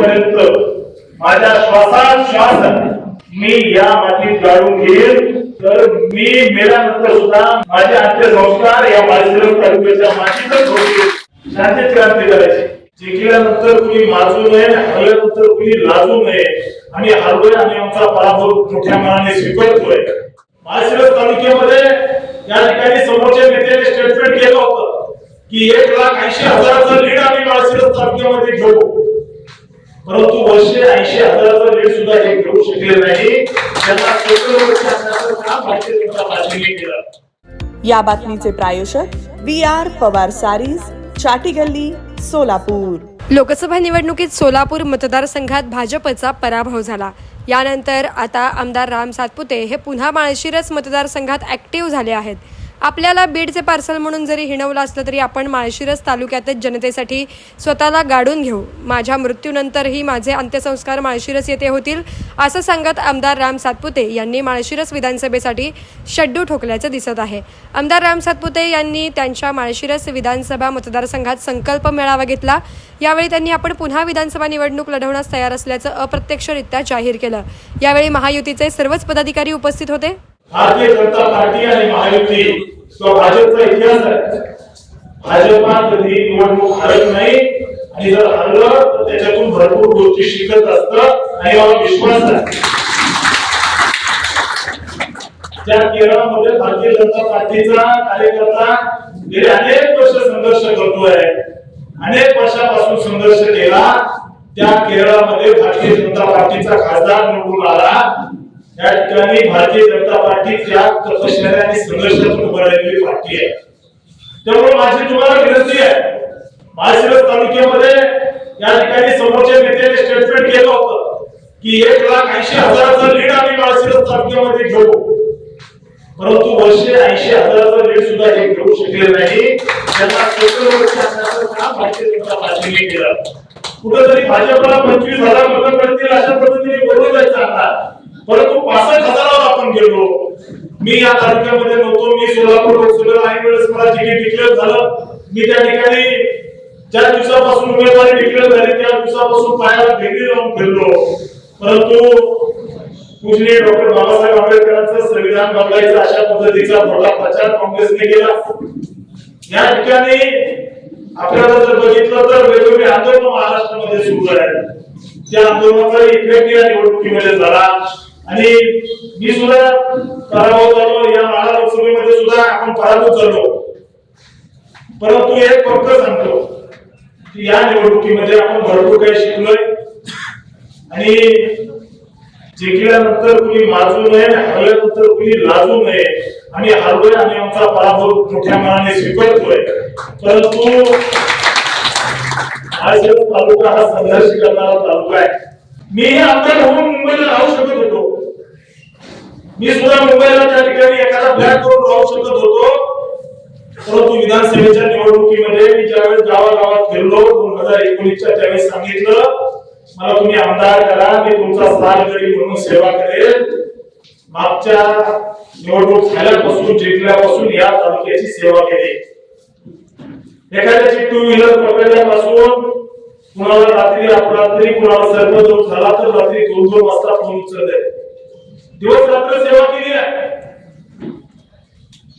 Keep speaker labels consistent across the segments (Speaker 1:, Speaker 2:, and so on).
Speaker 1: मरेपर्यंत माझ्या श्वासात श्वास मी या मातीत गाडून घेईल तर मी मेल्यानंतर सुद्धा माझे अंत्यसंस्कार या माळशिरस तालुक्याच्या मातीतच होतील. शांतीत क्रांती करायची. जिंकल्यानंतर कुणी माजू नये हरल्यानंतर कुणी लाजू नये. आणि हरलोय आणि आमचा पराभव मोठ्या मनाने स्वीकारतोय. माळशिरस तालुक्यामध्ये या ठिकाणी समोरच्या नेत्याने स्टेटमेंट केलं होतं की एक लाख ऐंशी हजाराचं लीड आम्ही माळशिरस तालुक्यामध्ये घेऊ. परंतु वर्षे ऐंशी हजाराचं लीड सुद्धा हे घेऊ शकले नाही. त्यांना सत्तर वर्ष असण्याचं काम भारतीय जनता पार्टीने केलं.
Speaker 2: या बातमीचे प्रायोजक व्ही आर पवार सारीज चाटी गल्ली सोलापूर.
Speaker 3: लोकसभा निवडणुकीत सोलापूर मतदारसंघात भाजपचा पराभव झाला. यानंतर आता आमदार राम सातपुते हे पुन्हा माळशिरस मतदारसंघात ऍक्टिव्ह झाले आहेत. आपल्याला बीडचे पार्सल म्हणून जरी हिणवलं असलं तरी आपण माळशिरस तालुक्यातच जनतेसाठी स्वतःला गाडून घेऊ. माझ्या मृत्यूनंतरही माझे अंत्यसंस्कार माळशिरस येथे होतील असं सांगत आमदार राम सातपुते यांनी माळशिरस विधानसभेसाठी शड्डू ठोकल्याचं दिसत आहे. आमदार राम सातपुते यांनी त्यांच्या माळशिरस विधानसभा मतदारसंघात संकल्प मेळावा घेतला. यावेळी त्यांनी आपण पुन्हा विधानसभा निवडणूक लढवण्यास तयार असल्याचं अप्रत्यक्षरित्या जाहीर केलं. यावेळी महायुतीचे सर्वच पदाधिकारी उपस्थित होते.
Speaker 1: भारतीय जनता पार्टी आणि महायुती किंवा भाजपचा इतिहास आहे. भाजपा कधी निवडणूक हरत नाही आणि जर हरलं तर त्याच्यातून भरपूर गोष्टी शिकत असत आणि मला विश्वास आहे. त्या केरळामध्ये भारतीय जनता पार्टीचा कार्यकर्ता गेले अनेक वर्ष संघर्ष करतोय. अनेक वर्षापासून संघर्ष केला. त्या केरळामध्ये भारतीय जनता पार्टीचा खासदार निवडून आला. या ठिकाणी भारतीय जनता पार्टी त्याग तपश्चर्या आणि संघर्षातून उभं राहिलेली पार्टी आहे. त्यामुळे माझी तुम्हाला विनंती आहे माळशिरस तालुक्यामध्ये या ठिकाणी समोरच्या नेत्याने स्टेटमेंट केलं होतं की एक लाख ऐंशी हजाराचा लीड आम्ही माळशिरस तालुक्यामध्ये घेऊ. परंतु वर्षे ऐंशी हजाराचा लीड सुद्धा हे घेऊ शकले नाही. त्यांना भारतीय जनता पार्टीने केलं. कुठंतरी भाजपला पंचवीस हजार मतं मिळतील अशा पद्धतीने बरोबर जायचं आता परंतु पासष्ट हजारावर आपण गेलो. मी या तालुक्यामध्ये नव्हतो मी सोलापूर लोकसभेला ऐन वेळेस मला तिकीट डिक्लेअर झालं. मी त्या ठिकाणी ज्या दिवसापासून उमेदवारी डिक्लेअर झाली त्या दिवसापासून पायाला भेटी लावून फिरलो. परंतु पूजनीय डॉक्टर बाबासाहेब आंबेडकरांचं संविधान बदलायचं अशा पद्धतीचा मोठा प्रचार काँग्रेसने केला. या ठिकाणी आपल्याला जर बघितलं तर वेगवेगळे आंदोलन महाराष्ट्रामध्ये सुरू आहेत त्या आंदोलनाचा इफेक्ट या निवडणुकीमध्ये झाला. आणि मी सुद्धा पराभव झालो या माळा लोकसभेमध्ये सुद्धा आपण पराभूत झालो. परंतु एक फक्त सांगतो की या निवडणुकीमध्ये आपण भरपूर काही शिकलोय. आणि जिंकल्यानंतर कुणी माजू नये हरल्यानंतर कुणी लाजू नये आणि हरलोय आणि आमचा पराभव मोठ्या मनाने स्वीकारतोय. परंतु आज तालुका हा संघर्ष करणारा तालुका आहे मी हे आमदार होऊन मुंबईला राहू शकत होतो. मी सुद्धा मुंबईला त्या ठिकाणी एखादा फ्लॅट करून राहू शकत होतो. परंतु विधानसभेच्या निवडणुकीमध्ये मी ज्यावेळेस गावागावात फिरलो दोन हजार एकोणीसच्या त्यावेळेस सांगितलं मला तुम्ही आमदार करा मी तुमचा सारगडी म्हणून सेवा करेल. मागच्या निवडणूक झाल्यापासून जिंकल्यापासून या तालुक्याची सेवा केली. एखाद्याची टू व्हीलर पकडल्यापासून कुणाला रात्री अपरात्री कुणाला सर्पदोष झाला तर रात्री दोन दोन वाजता फोन उचलले. दिवस रात्र सेवा केली आहे.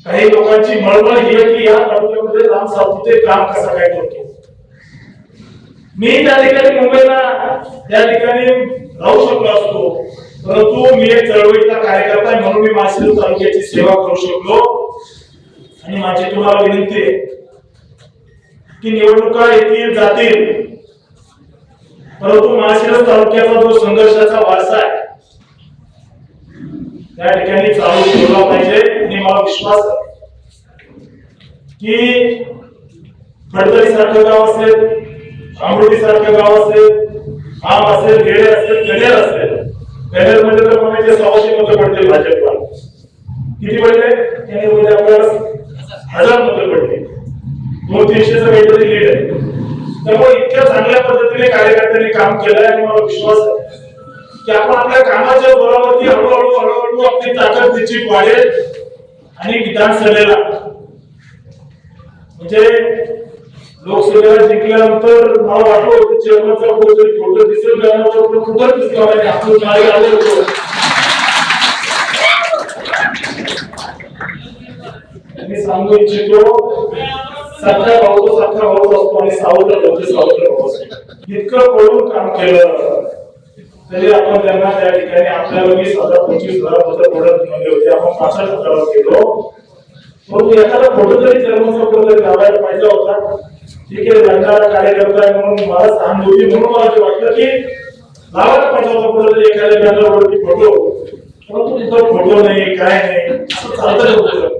Speaker 1: काही लोकांची मळमळ ही आहे की या तालुक्यामध्ये राम सातपुते काम कसं काय करतो? मी त्या ठिकाणी मुंबईला त्या ठिकाणी राहू शकलो असतो. परंतु मी एक चळवळीचा कार्यकर्ता म्हणून मी माळशिरस तालुक्याची सेवा करू शकलो. आणि माझी तुम्हाला विनंती आहे की निवडणुका येतील जातील. परंतु माळशिरस तालुक्याचा जो संघर्षाचा वारसा आहे त्या ठिकाणी चालू ठेवला पाहिजे. आणि मला विश्वास आहे की फडतरी सारखं गाव असेल आंबोली सारखं गाव असेल आम असेल गेले असेल कनेर असेल कनेरमध्ये तर म्हणायचे सव्वाशे मत पडतील भाजपला. किती पडले? कनेरमध्ये आपल्याला हजार मत पडले. दोन तीनशेच काहीतरी लीड आहे. त्यामुळे इतक्या चांगल्या पद्धतीने कार्यकर्त्यांनी काम केलंय आणि मला विश्वास आहे. की आपण आपल्या कामाच्या जोरावरती हळूहळू हळूहळू आपली ताकद निश्चित वाढेल आणि विधानसभेला म्हणजे लोकसभेला जिंकल्यानंतर मला वाटलं होतं चेअरमनचा कोणतरी फोटो दिसेल त्यानंतर तो कुठं दिसला नाही आपण नाही आलो होतो. मी सांगू इच्छितो सख्या भाऊ तो सख्या भाऊ असतो आणि सावत्र भाऊ सावत्र भाऊ असतो इतकं पळून काम केलं. तरी आपण त्यांना त्या ठिकाणी आपल्याला वीस हजार पंचवीस हजार पत्र पडत म्हणले होते आपण पासष्ट हजारावर गेलो परंतु एखादा फोटो तरी चर्मचा फोटो तरी लावायला पाहिजे होता ठीक आहे लढणारा कार्यकर्ता आहे म्हणून मला सहानुभूती म्हणून मला ते वाटलं की लावायला पाहिजे होता फोटो तरी एखाद्या बॅनरवरती फोटो परंतु तिथं फोटो नाही काय नाही. असं चालतं होतं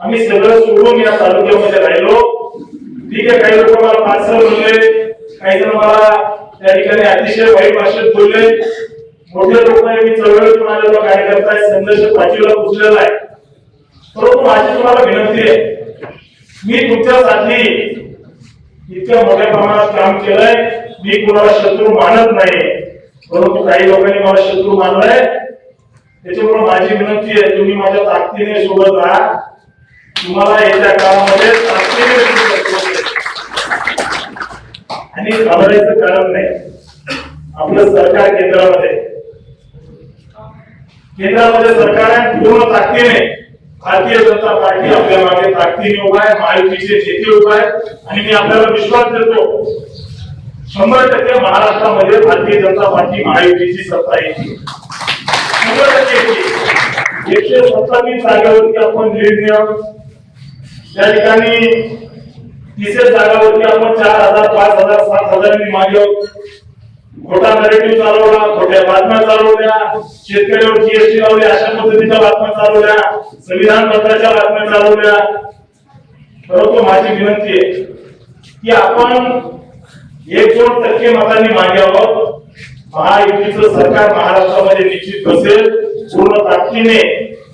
Speaker 1: आम्ही सगळं सोडून या तालुक्यामध्ये राहिलो. ठीक आहे काही लोक मला पार्सल बोलले काही जण मला त्या ठिकाणी अतिशय वाईट भाषेत बोलले. मोठे लोक आहे मी चळवळीतून आलेलो काय करताय संघर्ष पाचवीला पोचलेला आहे. परंतु माझी तुम्हाला विनंती आहे मी तुमच्यासाठी इतक्या मोठ्या प्रमाणात काम केलंय मी कुणाला शत्रू मानत नाही. परंतु काही लोकांनी मला शत्रू मानलाय. त्याच्यामुळे माझी विनंती आहे तुम्ही माझ्या ताकदीने सोबत राहा. तुम्हाला येत्या काळामध्ये आणि घाबरायचं कारण नाही. आपलं सरकार केंद्रामध्ये. केंद्रामध्ये सरकार पूर्ण ताकदीने भारतीय जनता पार्टी आपल्या मागे ताकदीने उभा आहे महायुतीचे नेते उभा आहे आणि मी आपल्याला विश्वास देतो शंभर टक्के महाराष्ट्रामध्ये भारतीय जनता पार्टी महायुतीची सत्ता येते शंभर टक्के एकशे सत्तावीस जागेवरती आपण निर्णय या ठिकाणी तिसऱ्या जागावरती आपण चार हजार पाच हजार सात हजार मागे आहोत. खोटा नरेटिव्ह चालवला खोट्या बातम्या चालवल्या शेतकऱ्यावर जीएसटी लावली अशा पद्धतीच्या बातम्या चालवल्या संविधान पत्राच्या बातम्या चालवल्या. परंतु माझी विनंती आहे की आपण एक दोन टक्के मतांनी मागे आहोत. महायुतीचं सरकार महाराष्ट्रामध्ये निश्चित बसेल. पूर्ण ताकदीने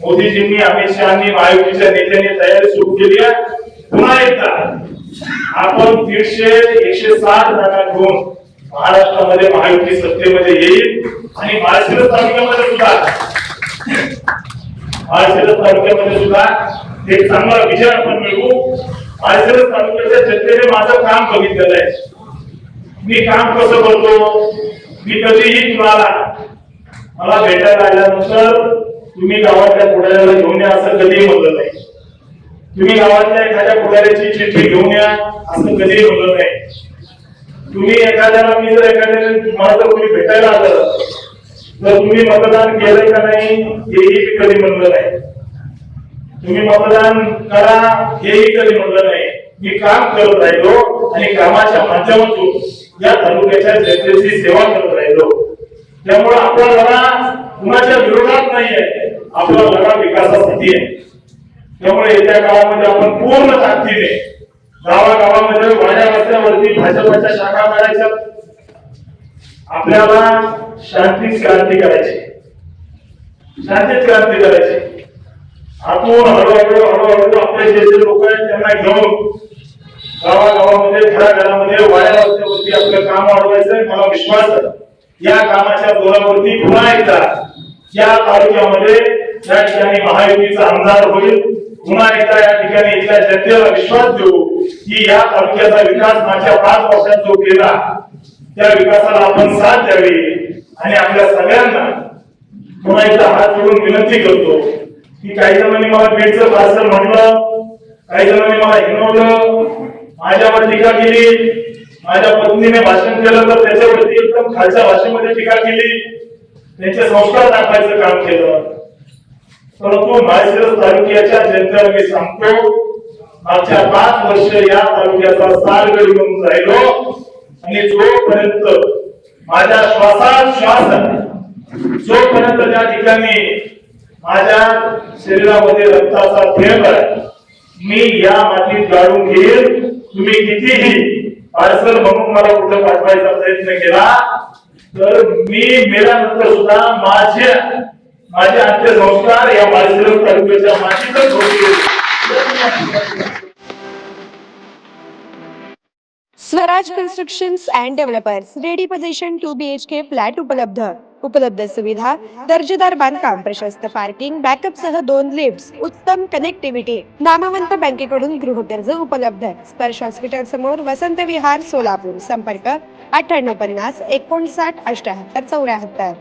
Speaker 1: मोदीजींनी अमित शहानी महायुतीच्या नेत्यांनी तयारी सुरू केली आहे. पुन्हा एकदा आपण दीडशे एकशे साठ जागा घेऊन महाराष्ट्रामध्ये महायुती सत्तेमध्ये येईल आणि माळशिरस तालुक्यामध्ये सुद्धा. माळशिरस तालुक्यामध्ये सुद्धा एक चांगला विजय आपण मिळवू. माळशिरस तालुक्याच्या जनतेने माझं काम बघितलेलं आहे. मी काम कसं करतो? मी कधीही कुणाला मला भेटायला आल्यानंतर तुम्ही गावातल्या पुढाऱ्याला घेऊन या असं कधीही म्हणलं नाही. तुम्ही गावातल्या एखाद्या पुढाऱ्याची चिठ्ठी घेऊन या असं कधीही म्हणलं नाही. तुम्ही एखाद्याला मी जर एखाद्या मला जर कोणी भेटायला आलं तर तुम्ही मतदान केलंय का नाही हेही मी कधी म्हणलं नाही. तुम्ही मतदान करा हेही कधी म्हणलं नाही. मी काम करत राहिलो आणि कामाच्या माध्यमातून या तालुक्याच्या जनतेची सेवा करत राहिलो. त्यामुळे आपला कुणाच्या विरोधात नाहीये. आपला लढा विकासासाठी आहे. त्यामुळे येत्या काळामध्ये आपण पूर्ण ताकदीने गावागावामध्ये वाड्या रस्त्यावरती भाजपच्या शाखा काढायच्या आपल्याला शांतीच क्रांती करायची. शांतीच क्रांती करायची. आतून हळूहळू हळूहळू आपले जे जे लोक आहेत त्यांना घेऊन गावागावामध्ये घराघरामध्ये वाड्या रस्त्यावरती आपलं काम वाढवायचं मला विश्वास आहे. या कामाच्या जोरावरती पुन्हा एकदा या तालुक्यामध्ये या ठिकाणी महायुतीचा आमदार होईल. पुन्हा एकदा या ठिकाणी इथल्या जनतेला विश्वास देऊ की या तालुक्याचा विकास मागच्या पाच वर्षात जो केला त्या विकासाला आपण साथ द्यावी. आणि आपल्या सगळ्यांना पुन्हा एकदा हात जोडून विनंती करतो की काही जणांनी मला बीडचं पार्सल म्हटलं काही जणांनी मला हिनवलं माझ्यावर टीका केली माझ्या पत्नीने भाषण केलं तर त्याच्यावरती एकदम खालच्या भाषेमध्ये टीका केली. त्यांचे संस्कार दाखवायचं काम केलं. परंतु माळशिरस तालुक्याच्या जनतेला मी सांगतो मागच्या पाच वर्ष या तालुक्याचा सालगडी म्हणून राहिलो. आणि जोपर्यंत माझ्या श्वासात श्वास आहे जोपर्यंत त्या ठिकाणी माझ्या शरीरामध्ये रक्ताचा थेंब आहे मी या मातीत गाळून घेईल तुम्ही कितीही पार्सल म्हणून मला कुठं पाठवायचा प्रयत्न केला तर मी मेल्यानंतर सुद्धा माझे माझे अंत्यसंस्कार या बाजीराव तालुक्याच्या मातीतच होते.
Speaker 3: Swaraj constructions and developers ready position two B H K flat उपलब्ध. उपलब्ध सुविधा दर्जेदार बांधकाम प्रशस्त पार्किंग बॅकअप सह दोन लिफ्ट उत्तम कनेक्टिव्हिटी नामवंत बँकेकडून गृहकर्ज उपलब्ध. स्पर्श हॉस्पिटल समोर वसंत विहार सोलापूर. संपर्क अठ्ठ्याण्णव पन्नास एकोणसाठ अठ्याहत्तर चौऱ्याहत्तर.